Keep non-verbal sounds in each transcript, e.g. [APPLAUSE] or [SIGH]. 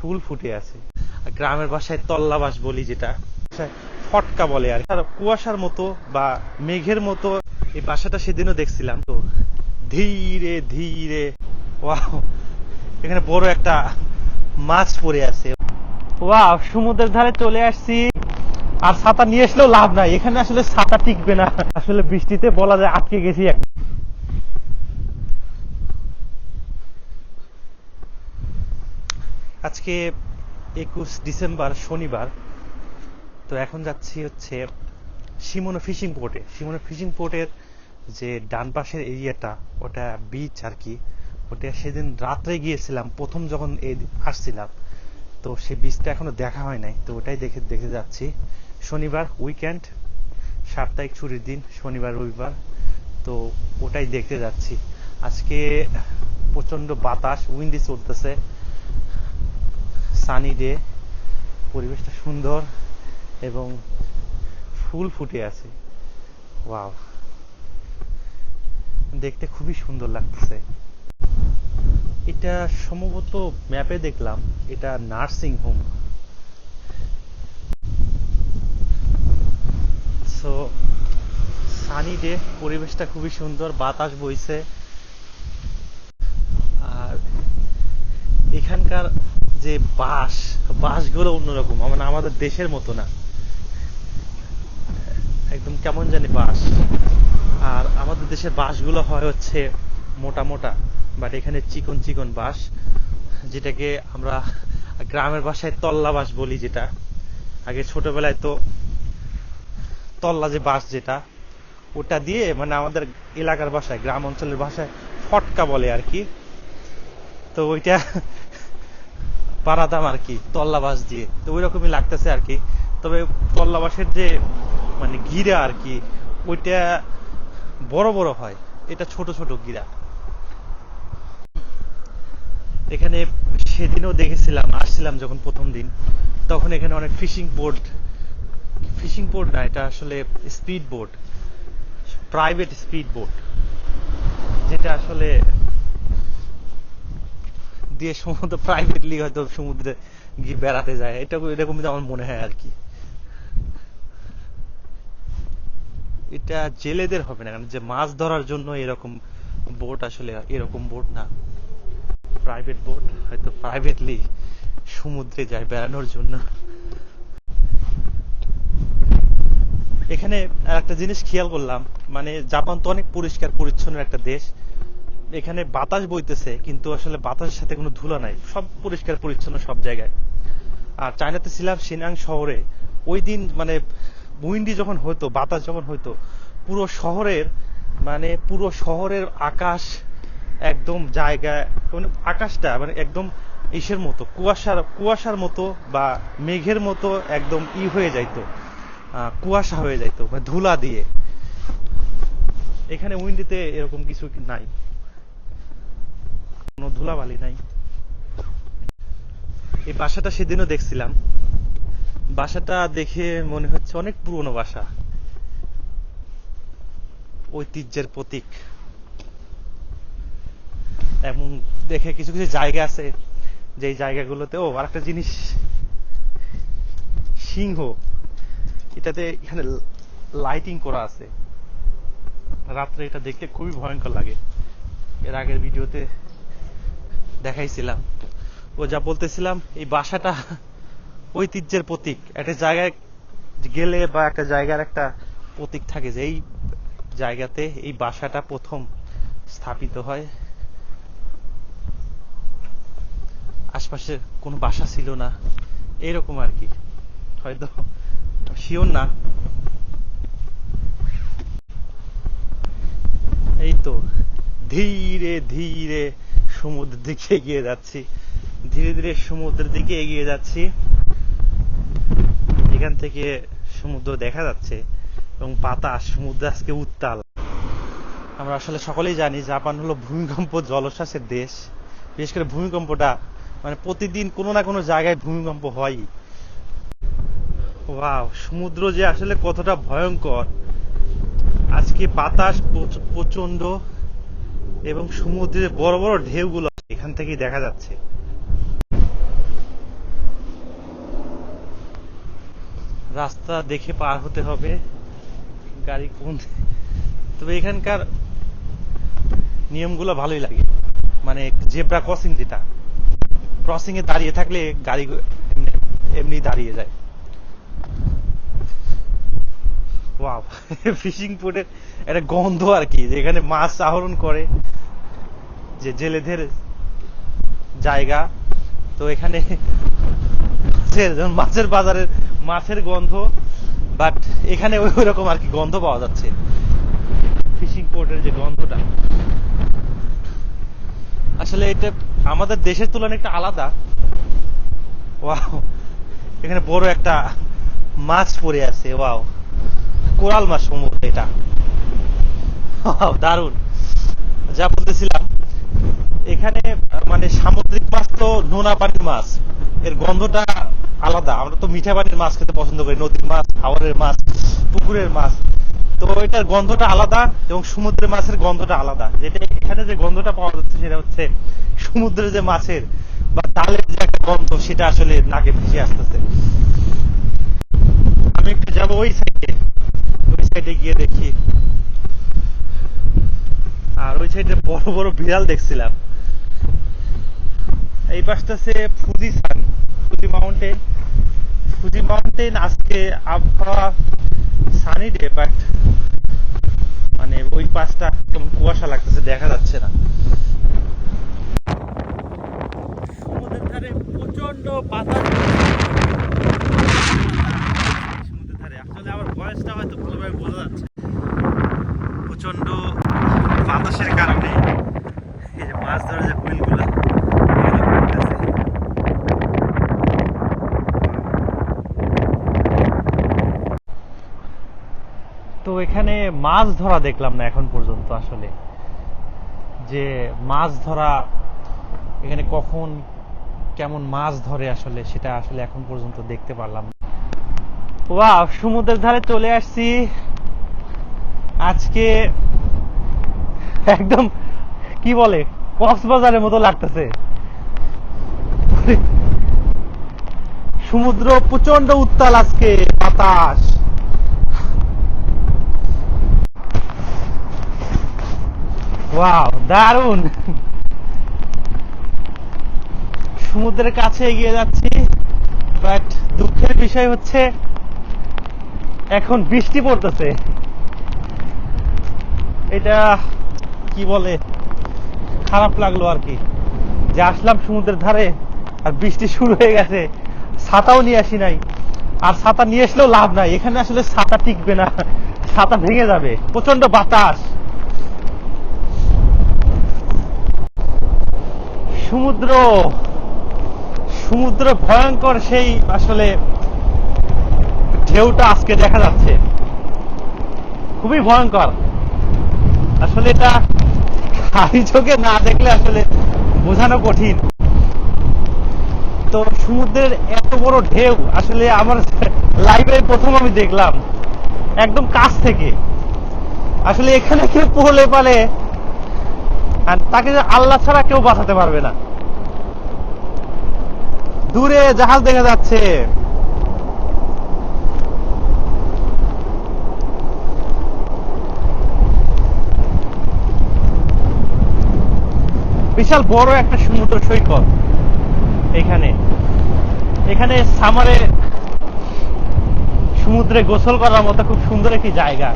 ফুল ফুটে আছে। আর গ্রামের ভাষায় তল্লাবাস বলি যেটা ফটকা বলে আর কুয়াশার মতো বা মেঘের মতো এই বাসাটা সেদিনও দেখছিলাম। তো ধীরে ধীরে, ওয়াও, এখানে বড় একটা মাছ পড়ে আছে। ওয়াও, সমুদ্রের ধারে চলে আসছি। আর ছাতা নিয়ে আসলেও লাভ নাই। এখানে আসলে ছাতা টিকবে না। আসলে বৃষ্টিতে বলা যায় আটকে গেছি একদম। আজকে একুশ ডিসেম্বর, শনিবার। তো এখন যাচ্ছি হচ্ছে সিমোনো ফিশিং পোর্টে সিমোনো ফিশিং পোর্টের যে ডান পাশের এরিয়াটা, ওটা বিচ আর কি, ওটা সেদিন রাত্রে গিয়েছিলাম, প্রথম যখন আসছিলাম। তো সেই বিচটা এখনও দেখা হয় নাই, তো ওটাই দেখে দেখে যাচ্ছি। শনিবার উইকেন্ড সাপ্তাহিক ছুটির দিন, শনিবার, রবিবার, তো ওটাই দেখতে যাচ্ছি। আজকে প্রচণ্ড বাতাস উইন্ডি চলতেছে। সানি ডে পরিবেশটা সুন্দর এবং ফুল ফুটে আছে। ওয়াও দেখতে খুবই সুন্দর লাগতেছে। এটা সম্ভবত ম্যাপে দেখলাম, এটা nursing home so sunny day পরিবেশটা খুবই সুন্দর, বাতাস বইছে। আর এখানকার যে বাস, বাসগুলো অন্যরকম মানে আমাদের দেশের মতো না। একদম কেমন জানি বাস। আর আমাদের দেশের বাসগুলো হয় হচ্ছে মোটা মোটা বাট এখানে চিকন চিকন বাস, যেটাকে আমরা গ্রামের ভাষায় তল্লা বাস বলি যেটা। আগে ছোটবেলায় তো তল্লা যে বাস যেটা, ওটা দিয়ে মানে আমাদের এলাকার ভাষায়, গ্রাম অঞ্চলের ভাষায় ফটকা বলে আর কি। তো ওইটা পারাতাম আর কি তল্লা বাস দিয়ে। তো ওই রকমই লাগতেছে আর কি। তবে তল্লা বাসের যে মানে গিরা আর কি, ওইটা বড় বড় হয়। এটা ছোট ছোট গিরা। এখানে সেদিনও দেখেছিলাম, আসছিলাম যখন প্রথম দিন। তখন এখানে অনেক ফিশিং বোর্ড ফিশিং বোর্ড না, এটা আসলে speed board private speed boat. যেটা আসলে দিয়ে সমুদ্র প্রাইভেটলি হয়তো সমুদ্রে গিয়ে বেড়াতে যায়। এটা এরকমই তো আমার মনে হয় আর কি। এটা জেলেদের হবে না কারণ যে মাছ ধরার জন্য এরকম বোট আসলে এরকম বোট না। প্রাইভেট বোট হয়তো প্রাইভেটলি সমুদ্রে যায় বেড়ানোর জন্য। এখানে একটা জিনিস খেয়াল করলাম মানে জাপান তো অনেক পরিষ্কার, পরিচ্ছন্ন একটা দেশ। এখানে বাতাস বইতেছে, কিন্তু আসলে বাতাসের সাথে কোনো ধুলা নাই। সব পরিষ্কার, পরিচ্ছন্ন সব জায়গায়। আর চায়নাতে ছিলাম সিনাং শহরে। ওই দিন মানে উইন্ডি যখন হতো বাতাস যখন হতো পুরো শহরের মানে পুরো শহরের আকাশ একদম জায়গায় মানে আকাশটা মানে একদম ইসের মতো, কুয়াশার কুয়াশার মতো বা মেঘের মতো একদম ই হয়ে যাইতো। কুয়াশা হয়ে যাইতো মানে ধুলা দিয়ে। এখানে উইন্ডিতে এরকম কিছু নাই। ধুলাবালি নাই। এই বাসাটা সেদিনও দেখছিলাম। বাসাটা দেখে মনে হচ্ছে অনেক পুরনো বাসা। ঐতিহ্যের প্রতীক। এবং দেখে কিছু কিছু জায়গা আছে। যেই জায়গাগুলোতে, ও, আরেকটা জিনিস। সিংহ। এটাতে এখানে লাইটিং করা আছে। রাত্রে এটা দেখতে খুবই ভয়ঙ্কর লাগে। এর আগের ভিডিওতে দেখাইছিলাম। ও যা বলতেছিলাম, এই বাসাটা ঐতিহ্যের প্রতীক। একটা জায়গায় গেলে বা একটা জায়গার একটা প্রতীক থাকে যে এই জায়গাতে এই বাসাটা প্রথম স্থাপিত হয়। আশপাশে কোনো বাসা ছিল না। এরকম আর কি। হয়তো শিওর না। এই তো ধীরে ধীরে সমুদ্রের দিকে এগিয়ে যাচ্ছি। ধীরে ধীরে সমুদ্রের দিকে এগিয়ে যাচ্ছি। এখান থেকে সমুদ্র দেখা যাচ্ছে এবং বাতাস, সমুদ্র আজকে উত্তাল। আমরা আসলে সকলেই জানি জাপান হলো ভূমিকম্প জলশ্বাসের দেশ। বিশেষ করে ভূমিকম্পটা মানে প্রতিদিন কোনো না কোনো জায়গায় ভূমিকম্প হয়ই ওয়াও, সমুদ্র যে আসলে কতটা ভয়ঙ্কর। আজকে বাতাস প্রচ- প্রচণ্ড এবং সমুদ্রের বড় বড় ঢেউগুলো এখান থেকেই দেখা যাচ্ছে। রাস্তা দেখে পার হতে হবে। গাড়ি কোন তবে এখানকার নিয়মগুলো ভালোই লাগে। মানে জেব্রা ক্রসিং যেটা, ক্রসিং এ দাঁড়িয়ে থাকলে গাড়ি এমনি দাঁড়িয়ে যায়। ওয়াও ফিশিং পোর্টের একটা গন্ধ আর কি, যে এখানে মাছ আহরণ করে, যে জেলেদের জায়গা। তো এখানে [LAUGHS] মাছের বাজারের মাছের গন্ধ বাট এখানে ওই রকম আর কি গন্ধ পাওয়া যাচ্ছে। ফিশিং পোর্টের যে গন্ধটা। আসলে এটা আমাদের দেশের তুলনায় একটা আলাদা। ওয়াও এখানে বড় একটা মাছ পড়ে আছে ওয়াও কোরাল মাছ সম্ভবত এটা। দারুণ। যা বলতেছিলাম, এখানে মানে সামুদ্রিক মাছ তো নোনা পানির মাছ। এর গন্ধটা আলাদা। আমরা তো মিঠা পানির মাছ খেতে পছন্দ করি, নদীর মাছ হাওরের মাছ, পুকুরের মাছ। তো এটার গন্ধটা আলাদা এবং সমুদ্রের মাছের গন্ধটা আলাদা। যেটা এখানে যে গন্ধটা পাওয়া যাচ্ছে সেটা হচ্ছে সমুদ্রের যে মাছের বা ডালের যে একটা গন্ধ, সেটা আসলে নাকে ভেসে আসতেছে। আমি একটু যাব ওই সাইডে সাইডে গিয়ে দেখি। আর ওই সাইডে বড় বড় বিড়াল দেখছিলাম। এই পাশটা সে Fuji san Fuji mountain. Fuji mountain আজকে আবহাওয়া সানি ডে বাট মানে ওই পাশটা কেমন কুয়াশা লাগতেছে, দেখা যাচ্ছে না। সমুদ্রের ধারে প্রচণ্ড বাতাস সমুদ্রের ধারে হয়তো ভালোভাবে বোঝা যাচ্ছে। বাতাসের কারণে মাছ যে তো এখানে মাছ ধরা দেখলাম না এখন পর্যন্ত আসলে। যে মাছ ধরা, এখানে কখন কেমন মাছ ধরে আসলে সেটা আসলে এখন পর্যন্ত দেখতে পারলাম ওয়াও, সমুদ্রের ধারে চলে আসছি। আজকে একদম, কি বলে, কক্সবাজারের মতো লাগতেছে। সমুদ্র প্রচণ্ড উত্তাল আজকে, বাতাস। ওয়াও দারুণ সমুদ্রের কাছে এগিয়ে যাচ্ছি বাট দুঃখের বিষয় হচ্ছে এখন বৃষ্টি পড়তেছে। এটা কি বলে? খারাপ লাগল আর কি। যে আসলাম সমুদ্রের ধারে আর বৃষ্টি শুরু হয়ে গেছে। ছাতাও নিয়ে আসি নাই। আর ছাতা নিয়ে আসলেও লাভ নাই। এখানে আসলে ছাতা টিকবে না। ছাতা ভেঙে যাবে। প্রচণ্ড বাতাস। সমুদ্র। সমুদ্র ভয়ঙ্কর সেই আসলে ঢেউটা আজকে দেখা যাচ্ছে। খুবই ভয়ঙ্কর। আসলে এটা খালি চোখে না দেখলে আসলে বোঝানো কঠিন। তো সমুদ্রের এত বড় ঢেউ, আসলে আমার লাইভে প্রথম আমি দেখলাম, একদম কাছ থেকে। আসলে এখানে কেউ পড়লে পালে আর তাকে আল্লাহ ছাড়া কেউ বাঁচাতে পারবে না। দূরে জাহাজ দেখা যাচ্ছে। বিশাল বড় একটা সমুদ্র সৈকত। এখানে। এখানে সামারে সমুদ্রে গোসল করার মতো খুব সুন্দর একটি জায়গা।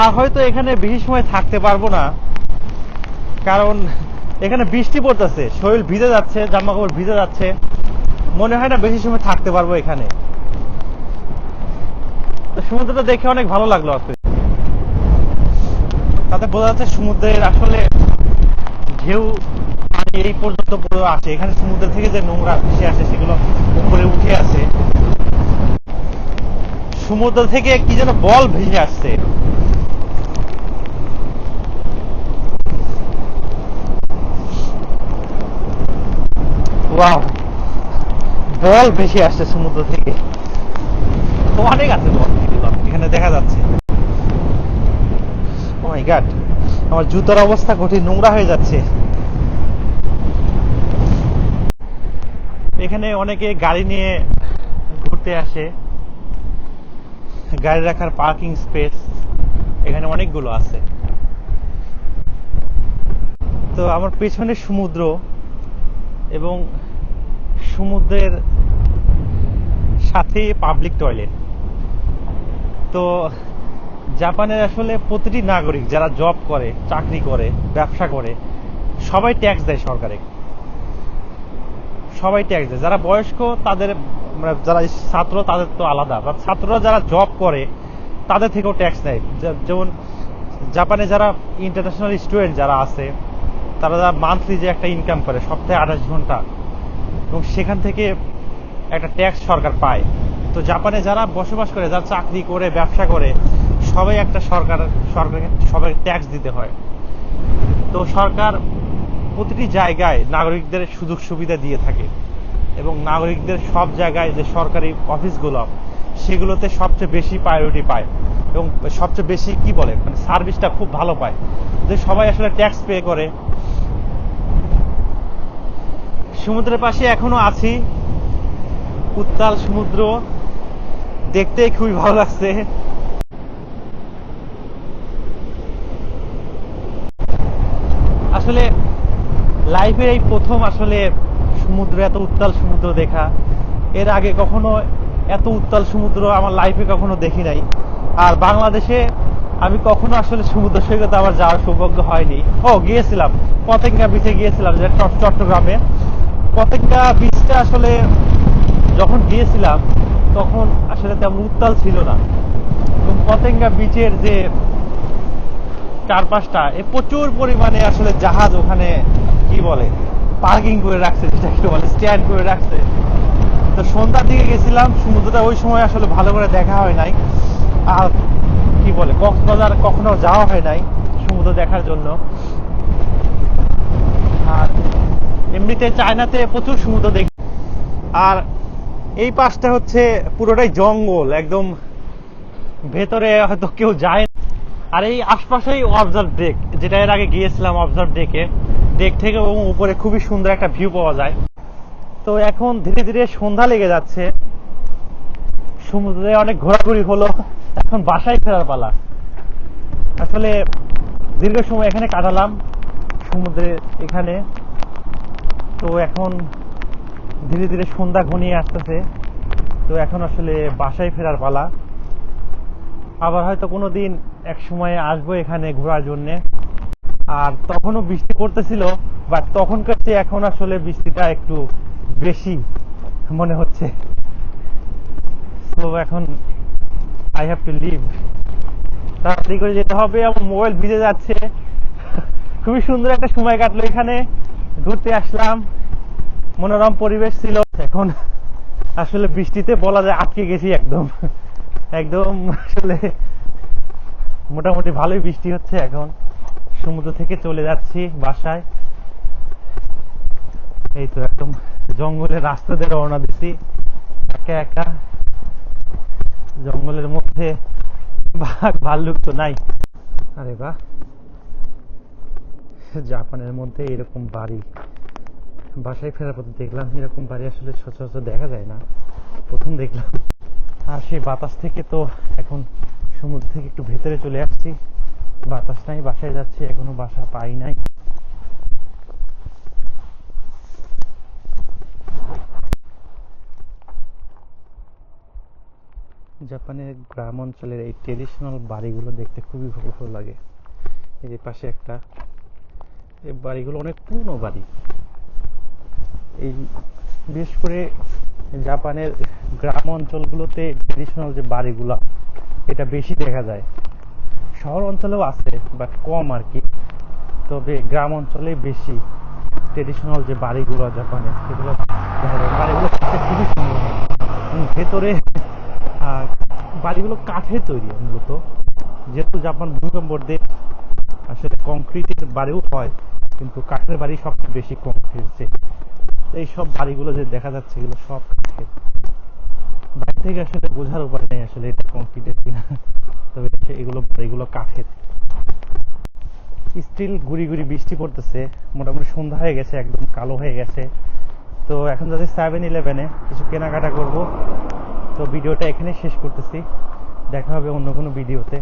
আর হয়তো এখানে বেশি সময় থাকতে পারব না, কারণ এখানে বৃষ্টি পড়তেছে, শরীর ভিজে যাচ্ছে জামা কাপড় ভিজে যাচ্ছে। মনে হয় না বেশি সময় থাকতে পারব এখানে। সমুদ্রটা দেখে অনেক ভালো লাগল আজকে। তাতে বোঝা যাচ্ছে সমুদ্রের আসলে ঢেউ পানি এই পর্যন্ত পুরো আসে। এখানে সমুদ্র থেকে যে নোংরা ভেসে আসে, সেগুলো উপরে উঠে আসে। সমুদ্র থেকে কি যেন বল ভেসে আসছে। ওয়াও, বল ভেসে আসছে সমুদ্র থেকে। অনেক আছে বল এখানে দেখা যাচ্ছে। মাই গড আমার জুতার অবস্থা কঠিন, নোংরা হয়ে যাচ্ছে। এখানে অনেকে গাড়ি নিয়ে ঘুরতে আসে। গাড়ি রাখার পার্কিং স্পেস, এখানে অনেকগুলো আছে। তো আমার পেছনে সমুদ্র এবং সমুদ্রের সাথে পাবলিক টয়লেট তো জাপানের আসলে প্রতিটি নাগরিক যারা জব করে, চাকরি করে, ব্যবসা করে, সবাই ট্যাক্স দেয় সরকারে। সবাই ট্যাক্স দেয়। যারা বয়স্ক, তাদের মানে যারা ছাত্র, তাদের তো আলাদা। বা ছাত্ররা যারা জব করে, তাদের থেকেও ট্যাক্স নেয়। যেমন জাপানে যারা ইন্টারন্যাশনাল স্টুডেন্ট যারা আছে, তারা যারা মান্থলি যে একটা ইনকাম করে, সপ্তাহে আঠাশ ঘণ্টা, এবং সেখান থেকে একটা ট্যাক্স সরকার পায়। তো জাপানে যারা বসবাস করে, যারা চাকরি করে, ব্যবসা করে সবাই একটা সরকার, সরকারকে সবাই ট্যাক্স দিতে হয়। তো সরকার প্রতিটি জায়গায় নাগরিকদের সুযোগ সুবিধা দিয়ে থাকে এবং নাগরিকদের সব জায়গায় যে সরকারি অফিসগুলো সেগুলোতে সবচেয়ে বেশি প্রায়োরিটি পায় এবং সবচেয়ে বেশি কি বলে মানে সার্ভিসটা খুব ভালো পায়। যে সবাই আসলে ট্যাক্স পে করে। সমুদ্রের পাশে এখনও আছি। উত্তাল সমুদ্র দেখতে খুবই ভালো লাগছে। আসলে লাইফে এই প্রথম আসলে সমুদ্র, এত উত্তাল সমুদ্র দেখা। এর আগে কখনো এত উত্তাল সমুদ্র আমার লাইফে কখনো দেখি নাই। আর বাংলাদেশে আমি কখনো আসলে সমুদ্র সৈকতে আমার যাওয়ার সৌভাগ্য হয়নি। ও, গিয়েছিলাম। পতেঙ্গা বিচে গিয়েছিলাম, যে চট- চট্টগ্রামে। পতেঙ্গা বিচটা আসলে যখন গিয়েছিলাম, তখন আসলে তেমন উত্তাল ছিল না। এবং পতেঙ্গা বিচের যে চারপাশটা, এ প্রচুর পরিমাণে আসলে জাহাজ ওখানে, কি বলে পার্কিং করে রাখছে, যেটাকে বলে স্ট্যান্ড করে রাখছে। তো সন্ধ্যার দিকে গেছিলাম, সমুদ্রটা ওই সময় আসলে ভালো করে দেখা হয় নাই। আর কি বলে, কক্সবাজার কখনো যাওয়া হয় নাই সমুদ্র দেখার জন্য। আর এমনিতে চায়নাতে প্রচুর সমুদ্র দেখি। আর এই পাশটা হচ্ছে পুরোটাই জঙ্গল, একদম ভেতরে হয়তো কেউ যায় না। আর এই আশপাশেই অবজার্ভ ডেক যেটা এর আগে গিয়েছিলাম অবজার্ভ ডেকে ডেক থেকে এবং উপরে খুবই সুন্দর একটা ভিউ পাওয়া যায়। তো এখন ধীরে ধীরে সন্ধ্যা লেগে যাচ্ছে। সমুদ্রে অনেক ঘোরাঘুরি হলো, এখন বাসায় ফেরার পালা। আসলে দীর্ঘ সময় এখানে কাটালাম, সমুদ্রে এখানে। তো এখন ধীরে ধীরে সন্ধ্যা ঘনিয়ে আসতেছে। তো এখন আসলে বাসায় ফেরার পালা। আবার হয়তো কোনো দিন এক সময় আসব এখানে ঘোরার জন্য। আর তখনও বৃষ্টি পড়তেছিল বাট তখনকার চেয়ে এখন আসলে বৃষ্টিটা একটু বেশি মনে হচ্ছে। তো এখন আই হ্যাভ টু লিভ তাড়াতাড়ি করে যেতে হবে, আমার মোবাইল ভিজে যাচ্ছে। খুবই সুন্দর একটা সময় কাটলো এখানে। ঘুরতে আসলাম। মনোরম পরিবেশ ছিল। এখন আসলে বৃষ্টিতে বলা যায় আটকে গেছি একদম। একদম আসলে মোটামুটি ভালোই বৃষ্টি হচ্ছে, এখন সমুদ্র থেকে চলে যাচ্ছি বাসায়। এই তো একদম জঙ্গলের রাস্তা দিয়ে রওনা দিছি, একা একা। জঙ্গলের মধ্যে বাঘ ভাল্লুক তো নাই। আরে বাহ। জাপানের মধ্যে এরকম বাড়ি, বাসায় ফেরার পথে দেখলাম এরকম বাড়ি আসলে সচরাচর দেখা যায় না। প্রথম দেখলাম, আর সেই বাতাস থেকে তো এখন সমুদ্র থেকে একটু ভেতরে চলে আসছি। বাতাস নাই বাসায় যাচ্ছি, এখনও বাসা পাই নাই। জাপানের গ্রাম অঞ্চলের এই ট্রেডিশনাল বাড়িগুলো দেখতে খুবই ভালো লাগে। এই যে পাশে একটা, এই বাড়িগুলো অনেক পুরনো বাড়ি। এই বিশেষ করে জাপানের গ্রাম অঞ্চলগুলোতে ট্রেডিশনাল যে বাড়িগুলো এটা বেশি দেখা যায়। শহর অঞ্চলেও আছে বাট কম আর কি। তবে গ্রাম অঞ্চলে বেশি। ট্রেডিশনাল যে বাড়িগুলো জাপানে, সেগুলো বাড়িগুলো খুবই সুন্দর। ভেতরে বাড়িগুলো কাঠের তৈরি মূলত। যেহেতু জাপান ভূমিকম্পর দেশ আসলে কংক্রিটের বাড়িও হয়, কিন্তু কাঠের বাড়ি সবচেয়ে বেশি কংক্রিট যে এই সব বাড়িগুলো যে দেখা যাচ্ছে, এগুলো সব কাঠের। থেকে আসলে বোঝার উপায় নেই আসলে এটা কংক্রিটের কিনা। তবে এগুলো এগুলো কাঠের। স্টিল গুড়ি গুড়ি বৃষ্টি পড়তেছে, মোটামুটি সন্ধ্যা হয়ে গেছে, একদম কালো হয়ে গেছে। তো এখন যাচ্ছি সেভেন ইলেভেনে কিছু কেনাকাটা করব। তো ভিডিওটা এখানে শেষ করতেছি। দেখা হবে অন্য কোনো ভিডিওতে।